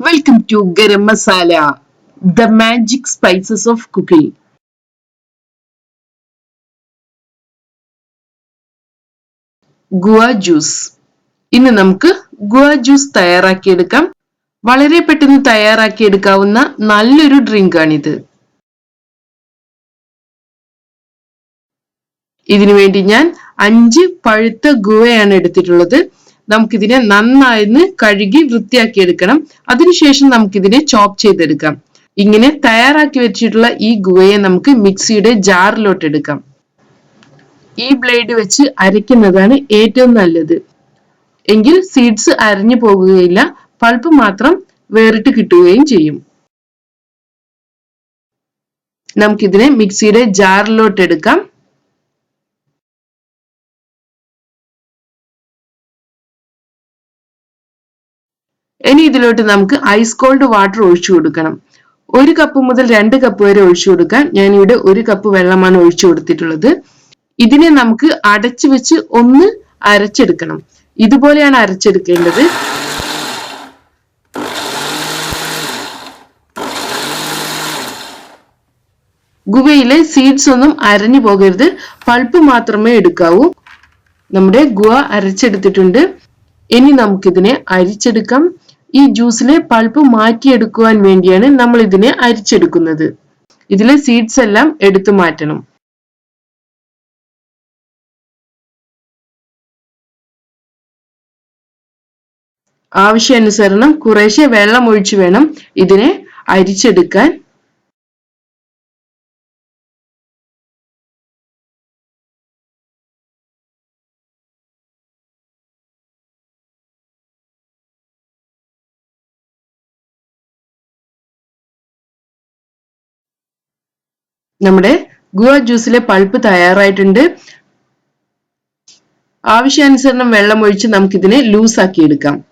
Welcome to garam masala the magic spices of cooking guava juice ഇന്ന് നമുക്ക് guava juice തയ്യാറാക്കിയെടുക്കാം. വളരെ പെട്ടെന്ന് തയ്യാറാക്കിയെടുക്കാവുന്ന നല്ലൊരു ഡ്രിങ്ക് ആണിത് ഇതിനു വേണ്ടി ഞാൻ അഞ്ച് പഴുത്ത ഗുവയാണ് എടുത്തിട്ടുള്ളത്. നമുക്കിതിനെ നന്നായിന്ന് കഴുകി വൃത്തിയാക്കി എടുക്കണം. അതിനുശേഷം നമുക്കിതിനെ ചോപ്പ് ചെയ്തെടുക്കാം. ഇങ്ങനെ തയ്യാറാക്കി വെച്ചിട്ടുള്ള ഈ ഗുവയെ നമുക്ക് മിക്സിയുടെ ജാറിലോട്ട് എടുക്കാം. ഈ ബ്ലേഡ് വെച്ച് അരയ്ക്കുന്നതാണ് ഏറ്റവും നല്ലത്. എങ്കിൽ സീഡ്സ് അരഞ്ഞു പോകുകയില്ല. പൾപ്പ് മാത്രം വേറിട്ട് കിട്ടുകയും ചെയ്യും. നമുക്കിതിനെ മിക്സിയുടെ ജാറിലോട്ട് എടുക്കാം. ഇനി ഇതിലോട്ട് നമുക്ക് ഐസ് കോൾഡ് വാട്ടർ ഒഴിച്ചു കൊടുക്കണം. ഒരു കപ്പ് മുതൽ രണ്ട് കപ്പ് വരെ ഒഴിച്ചു കൊടുക്കാൻ ഞാൻ ഇവിടെ ഒരു കപ്പ് വെള്ളമാണ് ഒഴിച്ചു കൊടുത്തിട്ടുള്ളത്. ഇതിനെ നമുക്ക് അടച്ചു വെച്ച് ഒന്ന് അരച്ചെടുക്കണം. ഇതുപോലെയാണ് അരച്ചെടുക്കേണ്ടത്. ഗുവയിലെ സീഡ്സ് ഒന്നും അരഞ്ഞു പോകരുത്. പൾപ്പ് മാത്രമേ എടുക്കാവൂ. നമ്മുടെ ഗുവ അരച്ചെടുത്തിട്ടുണ്ട്. ഇനി നമുക്കിതിനെ അരിച്ചെടുക്കാം. ഈ ജ്യൂസിലെ പൾപ്പ് മാറ്റിയെടുക്കുവാൻ വേണ്ടിയാണ് നമ്മൾ ഇതിനെ അരിച്ചെടുക്കുന്നത്. ഇതിലെ സീഡ്സ് എല്ലാം എടുത്തു മാറ്റണം. ആവശ്യാനുസരണം കുറേശ്ശെ വെള്ളം ഒഴിച്ചു വേണം ഇതിനെ അരിച്ചെടുക്കാൻ. നമ്മുടെ ഗുവ ജ്യൂസിലെ പൾപ്പ് തയ്യാറായിട്ടുണ്ട്. ആവശ്യാനുസരണം വെള്ളം ഒഴിച്ച് നമുക്കിതിനെ ലൂസാക്കി എടുക്കാം.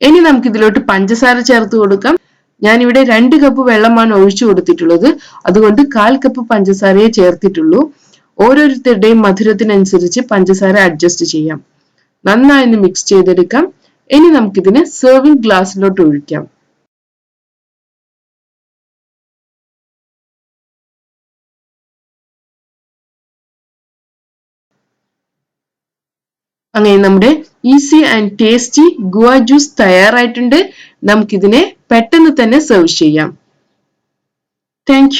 ഇനി നമുക്ക് ഇതിലോട്ട് പഞ്ചസാര ചേർത്ത് കൊടുക്കാം. ഞാൻ ഇവിടെ രണ്ട് കപ്പ് വെള്ളമാണ് ഒഴിച്ചു കൊടുത്തിട്ടുള്ളത്. അതുകൊണ്ട് കാൽ കപ്പ് പഞ്ചസാരയെ ചേർത്തിട്ടുള്ളൂ. ഓരോരുത്തരുടെയും മധുരത്തിനനുസരിച്ച് പഞ്ചസാര അഡ്ജസ്റ്റ് ചെയ്യാം. നന്നായി മിക്സ് ചെയ്തെടുക്കാം. ഇനി നമുക്കിതിനെ സെർവിംഗ് ഗ്ലാസ്സിലോട്ട് ഒഴിക്കാം. അങ്ങനെ നമ്മുടെ easy and tasty guava juice തയ്യാറായിട്ടുണ്ട്. നമുക്കിതിനെ പെട്ടെന്ന് തന്നെ സെർവ് ചെയ്യാം. താങ്ക്